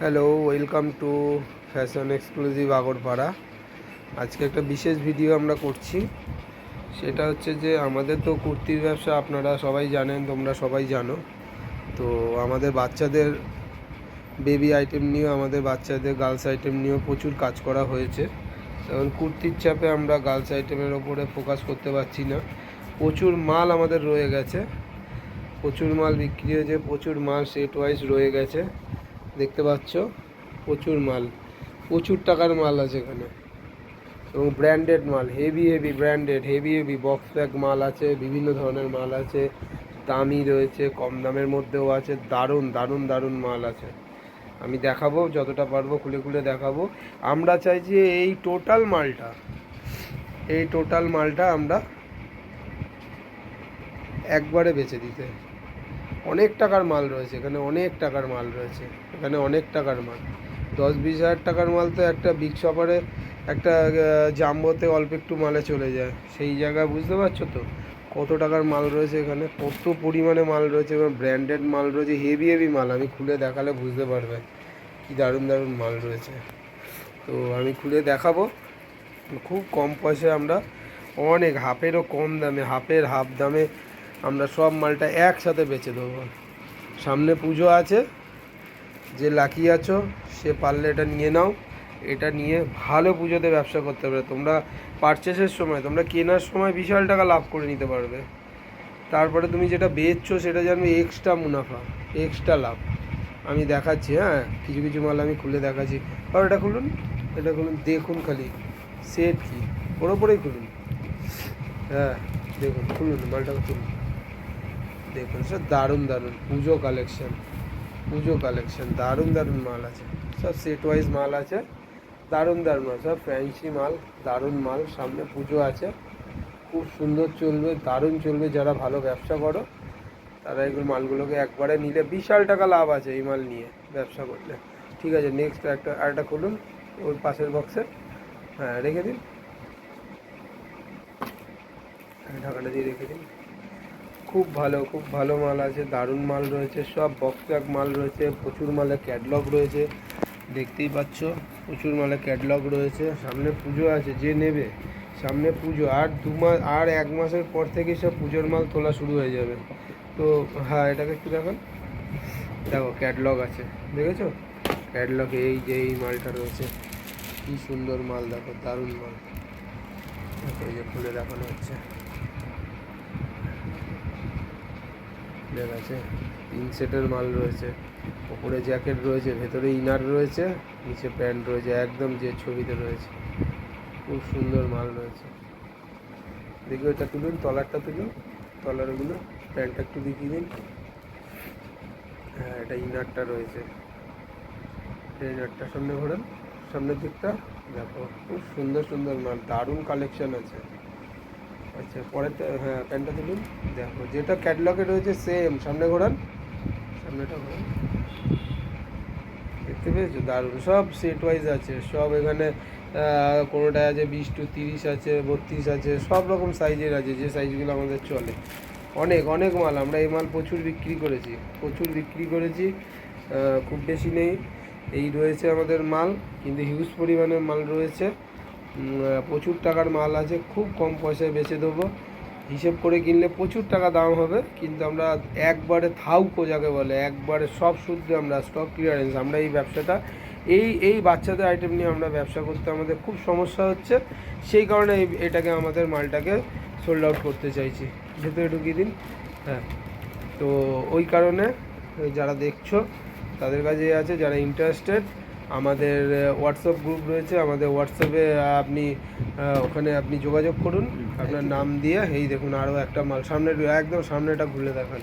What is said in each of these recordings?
Hello welcome to fashion exclusive Agarpara আজকে একটা বিশেষ ভিডিও আমরা করছি। সেটা হচ্ছে যে, আমাদের তো কুর্তির ব্যবসা আপনারা সবাই জানেন, তোমরা সবাই জানো। তো আমাদের বাচ্চাদের বেবি আইটেম নিয়েও, আমাদের বাচ্চাদের গার্লস আইটেম নিয়েও প্রচুর কাজ করা হয়েছে। এখন কুর্তির চাপে আমরা গার্লস আইটেমের ওপরে ফোকাস করতে পারছি না। প্রচুর মাল আমাদের রয়ে গেছে। প্রচুর মাল বিক্রি হয়েছে, প্রচুর মাল সেট ওয়াইজ রয়ে গেছে। দেখতে পাচ্ছ? প্রচুর মাল। প্রচুর টাকার মাল আছে এখানে। এবং ব্র্যান্ডেড মাল heavy heavy branded heavy heavy box pack মাল আছে, বিভিন্ন ধরনের মাল আছে। দামি রয়েছে, কম দামের মধ্যেও আছে, দারুণ দারুণ দারুণ মাল আছে। আমি দেখাবো, যতটা পারব, খুলে খুলে দেখাবো। আমরা চাইছি এই টোটাল মালটা। এই টোটাল মালটা আমরা একবারে বেচে দিতে। অনেক টাকার মাল রয়েছে, এখানে অনেক টাকার মাল রয়েছে, এখানে অনেক টাকার মাল। দশ বিশ হাজার টাকার মাল তো একটা বিগ শপারে একটা জাম্বোতে অল্প একটু মালে চলে যায়। সেই জায়গায় বুঝতে পারছ তো? কত টাকার মাল রয়েছে এখানে, কত পরিমাণে মাল রয়েছে এবং ব্র্যান্ডেড মাল রয়েছে হেভি হেভি মাল, আমি খুলে দেখালে বুঝতে পারবে কি দারুণ দারুণ মাল রয়েছে। তো আমি খুলে দেখাবো, খুব কম পয়সায় আমরা অনেক, হাফেরও কম দামে, হাফের হাফ দামে আমরা সব মালটা একসাথে বেচে দেবো। সামনে পুজো আছে। যে লাকি আছো, সে পারলে এটা নিয়ে নাও। এটা নিয়ে ভালো পুজোতে ব্যবসা করতে পারবে। তোমরা পারচেসের সময়, তোমরা কেনার সময় বিশাল টাকা লাভ করে নিতে পারবে। তারপরে তুমি যেটা বেচছো, সেটা জানবে এক্সট্রা মুনাফা এক্সট্রা লাভ। আমি দেখাচ্ছি হ্যাঁ? কিছু কিছু মাল আমি খুলে দেখাচ্ছি। আর এটা খুলুন এটা খুলুন, দেখুন খালি। সেট কি? ওর ওপরেই খুলুন। হ্যাঁ দেখুন, খুলুন মালটা খুলুন। দেখুন, সব দারুণ দারুণ। পুজো কালেকশন পুজো কালেকশন দারুণ দারুণ মাল আছে। সব সেট ওয়াইজ মাল আছে, দারুণ দারুণ মাল, সব ফ্যান্সি মাল, দারুণ মাল, সামনে পুজো আছে। খুব সুন্দর চলবে, দারুণ চলবে, যারা ভালো ব্যবসা করো, তারা এগুলো মালগুলোকে একবারে নিলে বিশাল টাকা লাভ আছে এই মাল নিয়ে ব্যবসা করলে। ঠিক আছে নেক্সট একটা আরেকটা খুলুন, ওই পাশের বক্সে হ্যাঁ রেখে দিন। ঢাকাটা দিয়ে রেখে দিন। খুব ভালো খুব ভালো মাল আছে, দারুণ মাল রয়েছে, সব বক্স প্যাক মাল রয়েছে, প্রচুর মালে ক্যাটলগ রয়েছে, দেখতেই পাচ্ছ, প্রচুর মালে ক্যাটলগ রয়েছে, সামনে পুজো আছে, যে নেবে, সামনে পুজো, আর দু মাস, আর এক মাসের পর থেকে সব পুজোর মাল তোলা শুরু হয়ে যাবে, তো হ্যাঁ এটাকে একটু দেখান, দেখো ক্যাটলগ আছে, দেখেছ? ক্যাটলগে এই যে, এই মালটা রয়েছে, কী সুন্দর মাল, দেখো, দারুণ মাল, এই যে খুলে দেখানো হচ্ছে। ঠিক আছে তিন সেটের মাল রয়েছে। ওপরে জ্যাকেট রয়েছে, ভেতরে ইনার রয়েছে, নিচে প্যান্ট রয়েছে, একদম যে ছবিতে রয়েছে। খুব সুন্দর মাল রয়েছে। দেখি ওইটা তুলুন, তলারটা তুলুন, তলারগুলো প্যান্টটা একটু দেখিয়ে দিন। হ্যাঁ এটা ইনারটা রয়েছে। ইনারটা সামনে ঘোরান, সামনের দিকটা দেখো, খুব সুন্দর সুন্দর মাল, দারুণ কালেকশন আছে। আচ্ছা পরেরটা হ্যাঁ প্যান্টটা তুলুন। দেখো যেটা ক্যাটলগে রয়েছে সেম সামনে ঘোরান। সামনেটা ঘোরান। দেখতে পেয়েছ? দারুণ। সব সেট ওয়াইজ আছে। সব এখানে আহ, কোনোটায় আছে বিশ টু তিরিশ আছে বত্রিশ আছে সব রকম সাইজের আছে যে সাইজগুলো আমাদের চলে। অনেক অনেক মাল। আমরা এই মাল প্রচুর বিক্রি করেছি। প্রচুর বিক্রি করেছি খুব বেশি নেই। এই রয়েছে আমাদের মাল কিন্তু হিউজ পরিমাণের মাল রয়েছে। প্রচুর টাকার মাল আছে, খুব কম পয়সায় বেচে দেবো। হিসেব করে কিনলে প্রচুর টাকা দাম হবে, কিন্তু আমরা একবারে থাউকো যাকে বলে, একবারে সব শুদ্ধ আমরা স্টক ক্লিয়ারেন্স আমরা এই ব্যবসাটা, এই এই বাচ্চাদের আইটেম নিয়ে আমরা ব্যবসা করতে আমাদের খুব সমস্যা হচ্ছে। সেই কারণে এটাকে আমাদের মালটাকে সোল্ড আউট করতে চাইছি। ভেতরে ঢুকিয়ে দিন হ্যাঁ। তো ওই কারণে, যারা দেখছ, তাদের কাছে আছে, যারা ইন্টারেস্টেড আমাদের হোয়াটসঅ্যাপ গ্রুপ রয়েছে। আমাদের হোয়াটসঅ্যাপে আপনি ওখানে আপনি যোগাযোগ করুন। আপনার নাম দিয়ে এই দেখুন আরও একটা মাল। সামনে একদম সামনেটা ঘুরে দেখান।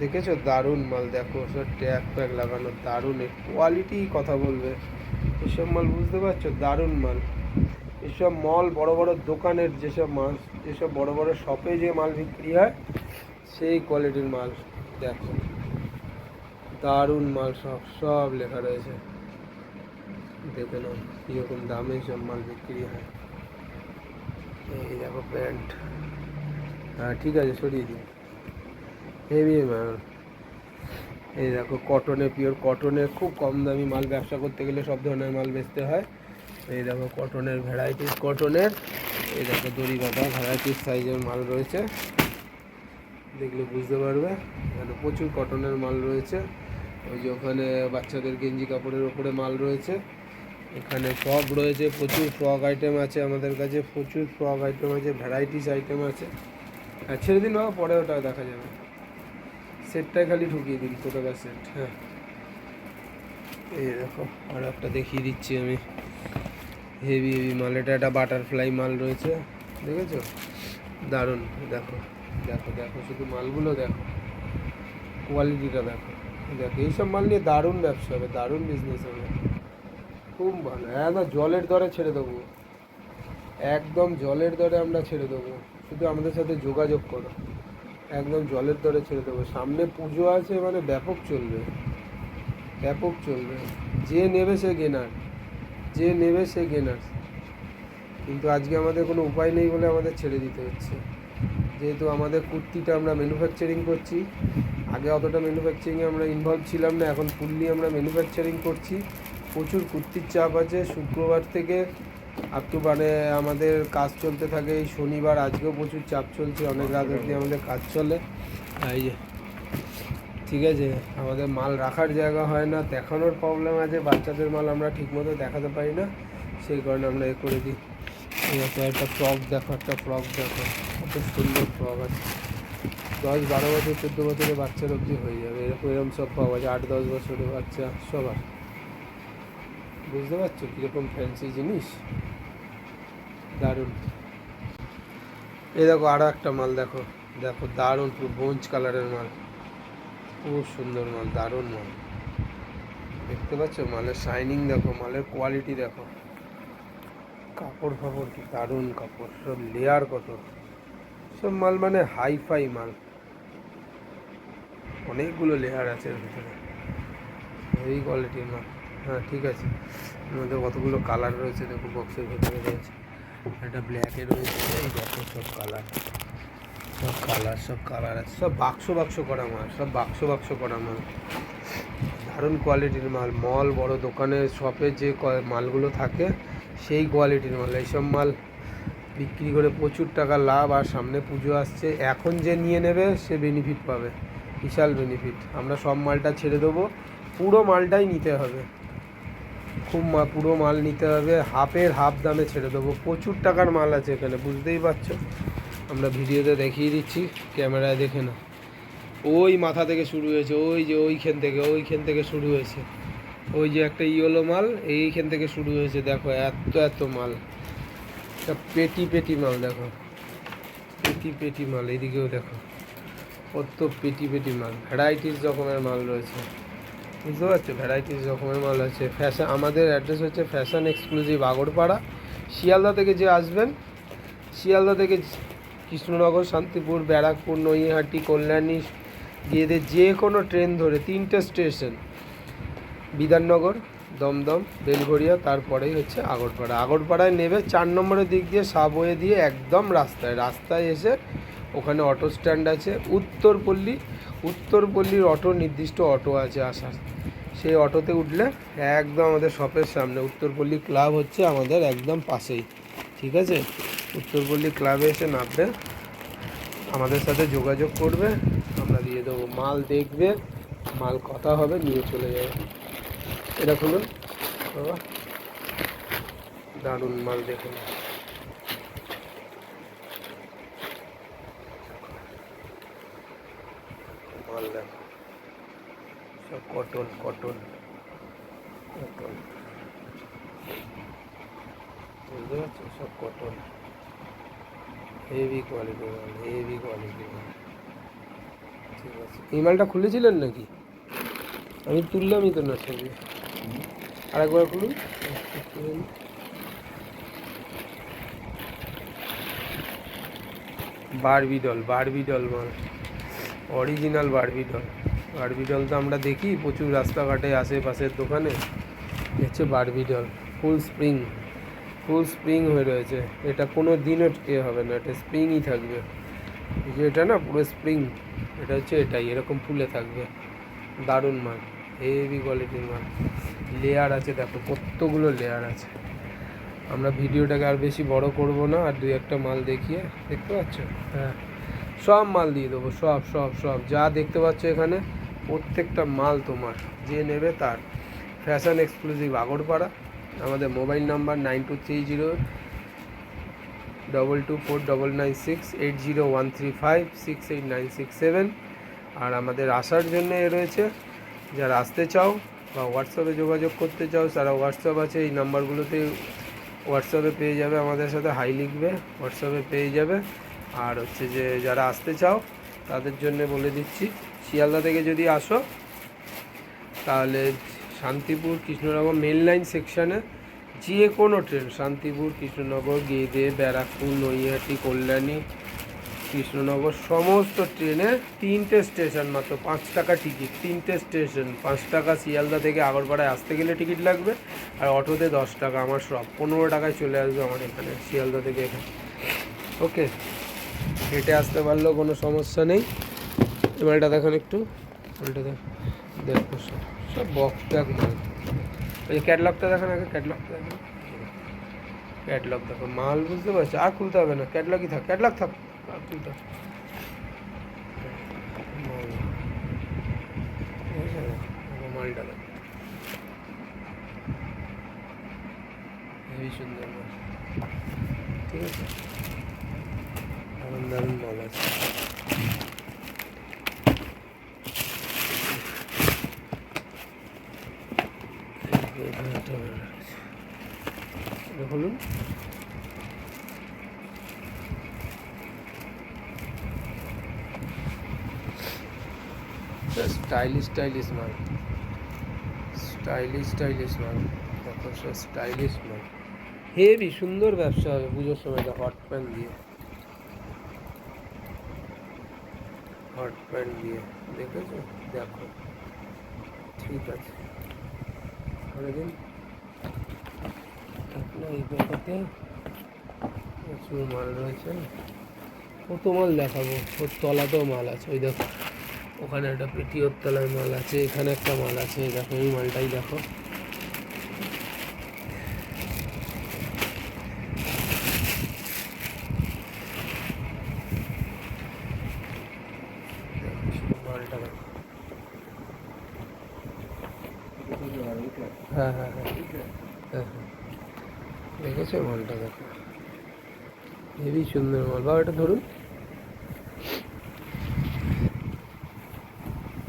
দেখেছ? দারুণ মাল। দেখো সব ট্যাগ প্যাক লাগানো দারুণ। কোয়ালিটি কথা বলবে। এসব মাল বুঝতে পারছ? দারুণ মাল। এসব মল বড় বড় দোকানের যেসব মাল যেসব বড় বড় শপে যে মাল বিক্রি হয় সেই কোয়ালিটির মাল। দেখো। দারুণ মাল সব সব লেখা রয়েছে। দেখে নাও কীরকম দামে সব মাল বিক্রি হয়। এই দেখো প্যান্ট। হ্যাঁ ঠিক আছে, সরিয়ে দিন। হেভি মাল। এই দেখো কটনের পিওর কটনের খুব কম দামি মাল ব্যবসা করতে গেলে সব ধরনের মাল বেচতে হয়। এই দেখো কটনের ভ্যারাইটিস কটনের এই দেখো দড়ি বাঁধা ভ্যারাইটিস সাইজের মাল রয়েছে। দেখলে বুঝতে পারবে, এখানে প্রচুর কটনের মাল রয়েছে। ওই যে ওখানে বাচ্চাদের গেঞ্জি কাপড়ের ওপরে মাল রয়েছে। এখানে ফ্রক রয়েছে, প্রচুর ফ্রক আইটেম আছে আমাদের কাছে, প্রচুর ফ্রক আইটেম আছে ভ্যারাইটিস আইটেম আছে। হ্যাঁ ছেড়ে দিন বাবা, পরে ওটা দেখা যাবে। সেটটাই খালি ঢুকিয়ে দিন ফটোকার সেট হ্যাঁ। এই দেখো, আর একটা দেখিয়ে দিচ্ছি আমি। হেভি হেভি মাল, এটা একটা বাটারফ্লাই মাল রয়েছে, দেখেছ? দারুণ, দেখো দেখো দেখো, শুধু মালগুলো দেখো। কোয়ালিটিটা দেখো দেখো, এইসব মাল নিয়ে দারুণ ব্যবসা হবে, দারুণ বিজনেস হবে। খুব ভালো। একদম জলের দরে ছেড়ে দেবো। একদম জলের দরে আমরা ছেড়ে দেবো। শুধু আমাদের সাথে যোগাযোগ করো। একদম জলের দরে ছেড়ে দেবো। সামনে পুজো আছে মানে ব্যাপক চলবে। ব্যাপক চলবে। যে নেবে সে গেনার। যে নেবে সে গেনার। কিন্তু আজকে আমাদের কোনো উপায় নেই বলে আমাদের ছেড়ে দিতে হচ্ছে। যেহেতু আমাদের কুর্তিটা আমরা ম্যানুফ্যাকচারিং করছি। আগে অতটা ম্যানুফ্যাকচারিংয়ে আমরা ইনভলভ ছিলাম না। এখন ফুললি আমরা ম্যানুফ্যাকচারিং করছি। প্রচুর কুর্তির চাপ আছে। শুক্রবার থেকে আপ মানে আমাদের কাজ চলতে থাকে। এই শনিবার আজকেও প্রচুর চাপ চলছে। অনেক রাত অবধি আমাদের কাজ চলে। এই যে, ঠিক আছে। আমাদের মাল রাখার জায়গা হয় না। দেখানোর প্রবলেম আছে। বাচ্চাদের মাল আমরা ঠিকমতো দেখাতে পারি না। সেই কারণে আমরা এ করে দিই। ঠিক আছে একটা ফ্রক দেখো, একটা ফ্রক দেখো। কত সুন্দর ফ্রক আছে। দশ বারো বছর, চোদ্দ বছরের বাচ্চার অবধি হয়ে যাবে। এরকম এরকম সব পাওয়া যায়। আট, দশ বছরের বাচ্চা, সবার। বুঝতে পারছ? কীরকম ফ্যান্সি জিনিস? দারুণ। এই দেখো আরও একটা মাল দেখো। দেখো দারুণ, পুরো বোঞ্চ কালারের মাল। খুব সুন্দর মাল, দারুণ মাল। দেখতে পাচ্ছ? মালের শাইনিং দেখো, মালের কোয়ালিটি দেখো। কাপড় ফাপড় কি দারুণ কাপড়, সব লেয়ার কত। সব মাল মানে হাই ফাই মাল। অনেকগুলো লেয়ার আছে এর ভিতরে। এই কোয়ালিটির মাল। হ্যাঁ ঠিক আছে। এর মধ্যে কতগুলো কালার রয়েছে দেখো বক্সের ভেতরে রয়েছে। একটা ব্ল্যাকে রয়েছে, এই দেখো সব কালার সব কালার সব কালার আছে। সব বাক্স বাক্স করা মাল, সব বাক্স বাক্স করা মাল। দারুণ কোয়ালিটির মাল। মল বড় দোকানে শপে যে মালগুলো থাকে, সেই কোয়ালিটির মাল। এইসব মাল বিক্রি করে প্রচুর টাকা লাভ, আর সামনে পুজো আসছে। এখন যে নিয়ে নেবে, সে বেনিফিট পাবে। বিশাল বেনিফিট আমরা সব মালটা ছেড়ে দেবো। পুরো মালটাই নিতে হবে। খুব মা পুরো মাল নিতে হবে। হাফের হাফ দামে ছেড়ে দেবো। প্রচুর টাকার মাল আছে এখানে, বুঝতেই পারছ? আমরা ভিডিওতে দেখিয়ে দিচ্ছি, ক্যামেরায় দেখে না ওই মাথা থেকে শুরু হয়েছে, ওই যে ওইখান থেকে ওইখান থেকে শুরু হয়েছে। ওই যে একটা ইয়েলো মাল, এইখান থেকে শুরু হয়েছে, দেখো এত এত মাল। পেটি পেটি মাল, দেখো। পেটি পেটি মাল, এদিকেও দেখো। কত পেটি পেটি মাল, ভ্যারাইটিস রকমের মাল রয়েছে। বুঝতে পারছ? ভ্যারাইটিস রকমের মাল আছে। ফ্যাশন আমাদের অ্যাড্রেস হচ্ছে ফ্যাশন এক্সক্লুসিভ আগরপাড়া, শিয়ালদা থেকে যে আসবেন, শিয়ালদা থেকে কৃষ্ণনগর, শান্তিপুর, ব্যারাকপুর, নৈহাটি, কল্যাণী, গিয়ে যে কোনো ট্রেন ধরে তিনটে স্টেশন বিধাননগর, দমদম বেলঘরিয়া তারপরেই হচ্ছে আগরপাড়া। আগরপাড়ায় নেবে চার নম্বরের দিক দিয়ে সাবওয়ে দিয়ে একদম রাস্তায়। রাস্তায় এসে ওখানে অটো স্ট্যান্ড আছে। উত্তরপল্লী উত্তরপল্লীর অটো নির্দিষ্ট অটো আছে আসার। সেই অটোতে উঠলে একদম আমাদের শপের সামনে উত্তরপল্লী ক্লাব হচ্ছে আমাদের একদম পাশেই, ঠিক আছে? উত্তরপল্লী ক্লাবে এসে নামবে, আমাদের সাথে যোগাযোগ করবে, আমরা দিয়ে দেবো মাল, দেখবে, মাল কথা হবে, নিয়ে চলে যাবে। এটা খুলুন দারুণ মাল দেখুন। মাল কটন কটন কটন বুঝতে পারছ? সব কটন হেভি কোয়ালিটি মাল হেভি কোয়ালিটি মাল। ঠিক আছে। এই মালটা খুলেছিলেন নাকি? আমি তুললামই তো না ছবি। আরেকবার খুলুন। বারবি ডল বারবি ডল মাল। Original Barbie doll Barbie doll তো আমরা দেখি, প্রচুর রাস্তাঘাটে, আশেপাশের দোকানে হচ্ছে Barbie doll full spring full spring হয়ে রয়েছে। এটা কোনো দিনও এ হবে না, এটা স্প্রিংই থাকবে। যে এটা না, পুরো স্প্রিং। এটা হচ্ছে এটাই, এরকম ফুলে থাকবে। দারুণ মাল হেভি কোয়ালিটির মাল। লেয়ার আছে, দেখো, কতগুলো লেয়ার আছে। আমরা ভিডিওটাকে আর বেশি বড় করব না, আর দুই একটা মাল দেখিয়ে, দেখতে পাচ্ছ? হ্যাঁ। সব মাল দিয়ে দেবো, সব সব সব। যা দেখতে পাচ্ছ এখানে, প্রত্যেকটা মাল তোমার। যে নেবে তার। ফ্যাশন এক্সক্লুসিভ আগরপাড়া, আমাদের mobile number nine two three zero double two four double nine six, eight zero one three five, six eight nine six seven. আর আমাদের আসার জন্য এ রয়েছে, যারা আসতে চাও বা হোয়াটসঅ্যাপে যোগাযোগ করতে চাও, তারা হোয়াটসঅ্যাপ আছে, এই নাম্বারগুলোতে হোয়াটসঅ্যাপে পেয়ে যাবে আমাদের সাথে, হাই লিখবে, হোয়াটসঅ্যাপে পেয়ে যাবে। আর হচ্ছে যে যারা আসতে চাও, তাদের জন্য বলে দিচ্ছি, শিয়ালদা থেকে যদি আসো, তাহলে শান্তিপুর কৃষ্ণনগর মেন লাইন সেকশানে যে কোনো ট্রেন শান্তিপুর, কৃষ্ণনগর, গেদে, ব্যারাকপুর, নৈহাটি, কল্যাণী, কৃষ্ণনগর, সমস্ত ট্রেনে তিনটে স্টেশন মাত্র, পাঁচ টাকা টিকিট তিনটে স্টেশন পাঁচ টাকা শিয়ালদা থেকে আগরপাড়ায় আসতে গেলে টিকিট লাগবে, আর অটোতে দশ টাকা, আমার সব, পনেরো টাকায় চলে আসবে আমার এখানে, শিয়ালদা থেকে এখানে। ওকে হেঁটে আসতে পারলেও কোনো সমস্যা নেই। এবারটা দেখুন একটু। ওইটা দেখ, দেখো সব সব বক্স মাল ওই ক্যাটলগটা দেখেন আগে ক্যাটলগটা দেখেন। ক্যাটলগ দেখো, মাল বুঝতে পারছ? আর খুলতে হবে না ক্যাটলগই থাক ক্যাটলগ থাক, আর খুলতে হবে? দেখো। মালটা দেখো ঠিক আছে? দারুণ মাল আছে বলুন স্টাইলিশ স্টাইলিশ মাল স্টাইলিশ স্টাইলিশ মাল সব স্টাইলিশ মাল হেভি সুন্দর ব্যবসা হবে পুজোর সময় হট প্যান্ট দিয়ে হট প্যান্ট দিয়ে, দেখেছ? দেখো। ঠিক আছে। করে দিন। আপনার এই ব্যাপারতে প্রচুর মাল রয়েছে। কত মাল দেখাবো? ওর তলাতেও মাল আছে। ওই দেখো। ওখানে একটা পেটিওর তলায় মাল আছে, এখানে একটা মাল আছে। দেখো, এই মালটাই দেখো মালটা দেখো হ্যাঁ হ্যাঁ হ্যাঁ হ্যাঁ হ্যাঁ দেখেছ মালটা, দেখো। হেবি সুন্দর মাল। বাবা, এটা ধরুন।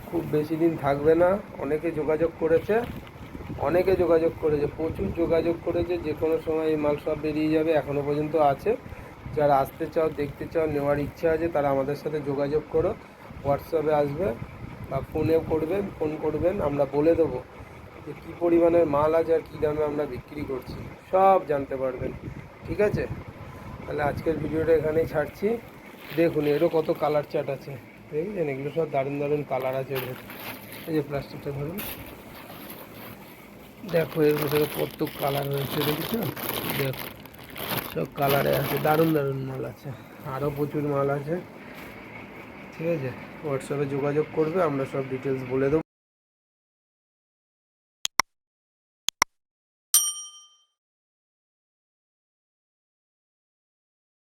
খুব বেশি দিন থাকবে না। অনেকে যোগাযোগ করেছে। অনেকে যোগাযোগ করেছে। প্রচুর যোগাযোগ করেছে। যে কোনো সময় এই মাল সব বেরিয়ে যাবে। এখনও পর্যন্ত আছে। যারা আসতে চাও, দেখতে চাও, নেওয়ার ইচ্ছা আছে, তারা আমাদের সাথে যোগাযোগ করো। হোয়াটসঅ্যাপে আসবে বা ফোনেও করবেন, ফোন করবেন। আমরা বলে দেবো। যে কী পরিমাণের মাল আছে আর কী দামে আমরা বিক্রি করছি, সব জানতে পারবেন। ঠিক আছে? তাহলে আজকের ভিডিওটা এখানেই ছাড়ছি। দেখুন, এরও কত কালার চার্ট আছে। দেখেছেন? এগুলো সব দারুণ দারুণ কালার আছে ভেতরে। এই যে প্লাস্টিকটা ধরুন। দেখো, এর ভেতরে কত কালার রয়েছে, দেখেছ? দেখো, সব কালারে আছে, দারুণ দারুণ মাল আছে। আরও প্রচুর মাল আছে। ঠিক আছে? হোয়াটসঅ্যাপে যোগাযোগ করবে, আমরা সব ডিটেলস বলে দেবো।